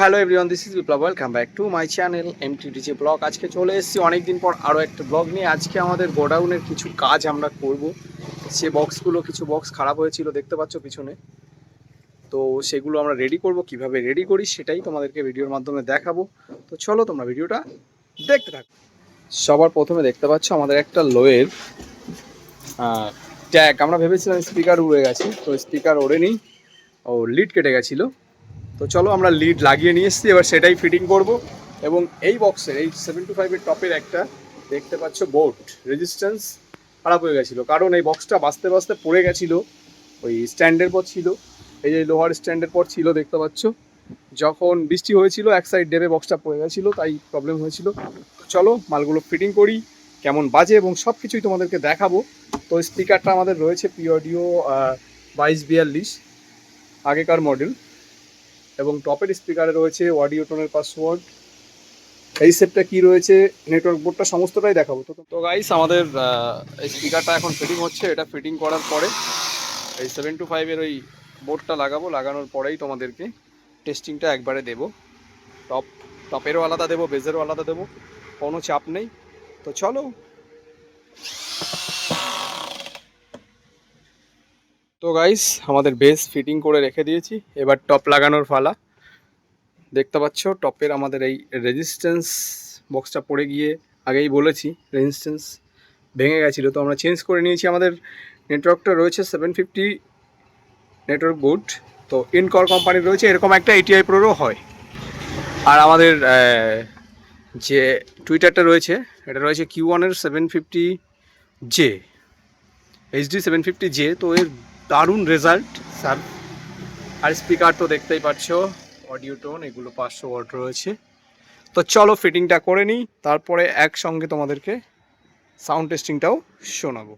Hello everyone this is Biplab welcome back to my channel M TDG blog আজকে চলে এসেছি অনেকদিন পর আরও একটা ব্লগ নিয়ে। আজকে আমাদের গোডাউনের কিছু কাজ আমরা করব। সে বক্সগুলো কিছু বক্স খারাপ হয়েছিল, দেখতে পাচ্ছ পিছনে। তো সেগুলো আমরা রেডি করব, কীভাবে রেডি করি সেটাই তোমাদেরকে ভিডিওর মাধ্যমে দেখাবো। তো চলো তোমরা ভিডিওটা দেখতে থাকো। সবার প্রথমে দেখতে পাচ্ছ আমাদের একটা লোয়ের ট্যাগ আমরা ভেবেছিলাম স্পিকার উড়ে গেছে। তো স্পিকার ওড়েনি। ও লিড কেটে গেছিল। তো চলো আমরা লিড লাগিয়ে নিয়ে এসেছি, এবার সেটাই ফিটিং করব। এবং এই বক্সের এই সেভেন টু ফাইভের টপের একটা দেখতে পাচ্ছ বোর্ড রেজিস্ট্যান্স খারাপ হয়ে গেছিল। কারণ এই বক্সটা বাঁচতে বাঁচতে পড়ে গেছিল, ওই স্ট্যান্ডের পর ছিল, এই যে লোহার স্ট্যান্ডের পর ছিল দেখতে পাচ্ছ। যখন বৃষ্টি হয়েছিল, এক সাইড ডেবে বক্সটা পড়ে গেছিল, তাই প্রবলেম হয়েছিল। চলো মালগুলো ফিটিং করি, কেমন বাজে এবং সব কিছুই তোমাদেরকে দেখাবো। তো স্পিকারটা আমাদের রয়েছে পিওডিও বাইশ বিয়াল্লিশ, আগেকার মডেল এবং টপের স্পিকারে রয়েছে অডিও টোনের পাসওয়ার্ড। এই সেটটা কি রয়েছে? নেটওয়ার্ক বোর্ডটা সমস্তটাই দেখাবো। তো তো গাইস আমাদের স্পিকারটা এখন ফিটিং হচ্ছে। এটা ফিটিং করার পরে এই সেভেন টু ফাইভের ওই বোর্ডটা লাগাবো। লাগানোর পরেই তোমাদেরকে টেস্টিংটা একবারে দেবো। টপ টপেরও আলাদা দেবো বেজেরও আলাদা দেবো। কোনো চাপ নেই। তো চলো। তো গাইস আমাদের বেস ফিটিং করে রেখে দিয়েছি। এবার টপ লাগানোর ফালা দেখতে পাচ্ছ টপের আমাদের এই রেজিস্ট্যান্স বক্সটা পড়ে গিয়ে আগেই বলেছি রেজিস্ট্যান্স ভেঙে গেছিল। তো আমরা চেঞ্জ করে নিয়েছি আমাদের নেটওয়ার্কটা রয়েছে সেভেন ফিফটি নেটওয়ার্ক বোর্ড তো ইনকর কোম্পানির রয়েছে, এরকম একটা এটিআই প্রোরও হয়। আর আমাদের যে টুইটারটা রয়েছে, এটা রয়েছে কিউ ওয়ানের seven fifty J HD seven fifty J তো এর দারুণ রেজাল্ট স্যার। আর স্পিকার তো দেখতেই পাচ্ছ অডিও টোন এগুলো পাঁচশো ওয়ার্ড রয়েছে। তো চলো ফিটিংটা করে নিই তারপরে একসঙ্গে তোমাদেরকে সাউন্ড টেস্টিংটাও শোনাবো।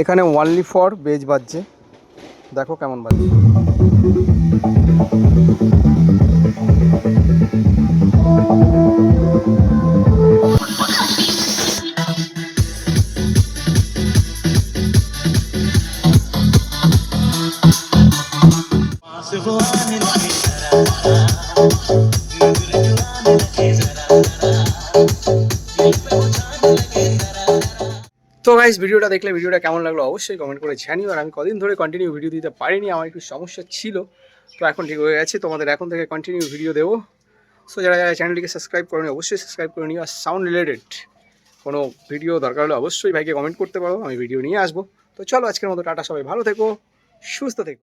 এখানে ওয়ানলি ফর বেজ বাজছে। দেখো কেমন বাজছে। তো গাইস ভিডিওটা দেখলে ভিডিওটা কেমন লাগল অবশ্যই কমেন্ট করে জানিও। আর আমি কদিন ধরে কন্টিনিউ ভিডিও দিতে পারিনি, আমার একটু সমস্যা ছিল। তো এখন ঠিক হয়ে গেছে, তোমাদের এখন থেকে কন্টিনিউ ভিডিও দেবো। সো যারা যারা চ্যানেলটিকে সাবস্ক্রাইব করনি, অবশ্যই সাবস্ক্রাইব করে নিও। আর সাউন্ড রিলেটেড কোনো ভিডিও দরকার হলে অবশ্যই ভাইকে কমেন্ট করতে পারো, আমি ভিডিও নিয়ে আসব। তো চলো আজকের মতো, টাটা সবাই, ভালো থেকো, সুস্থ থেকো।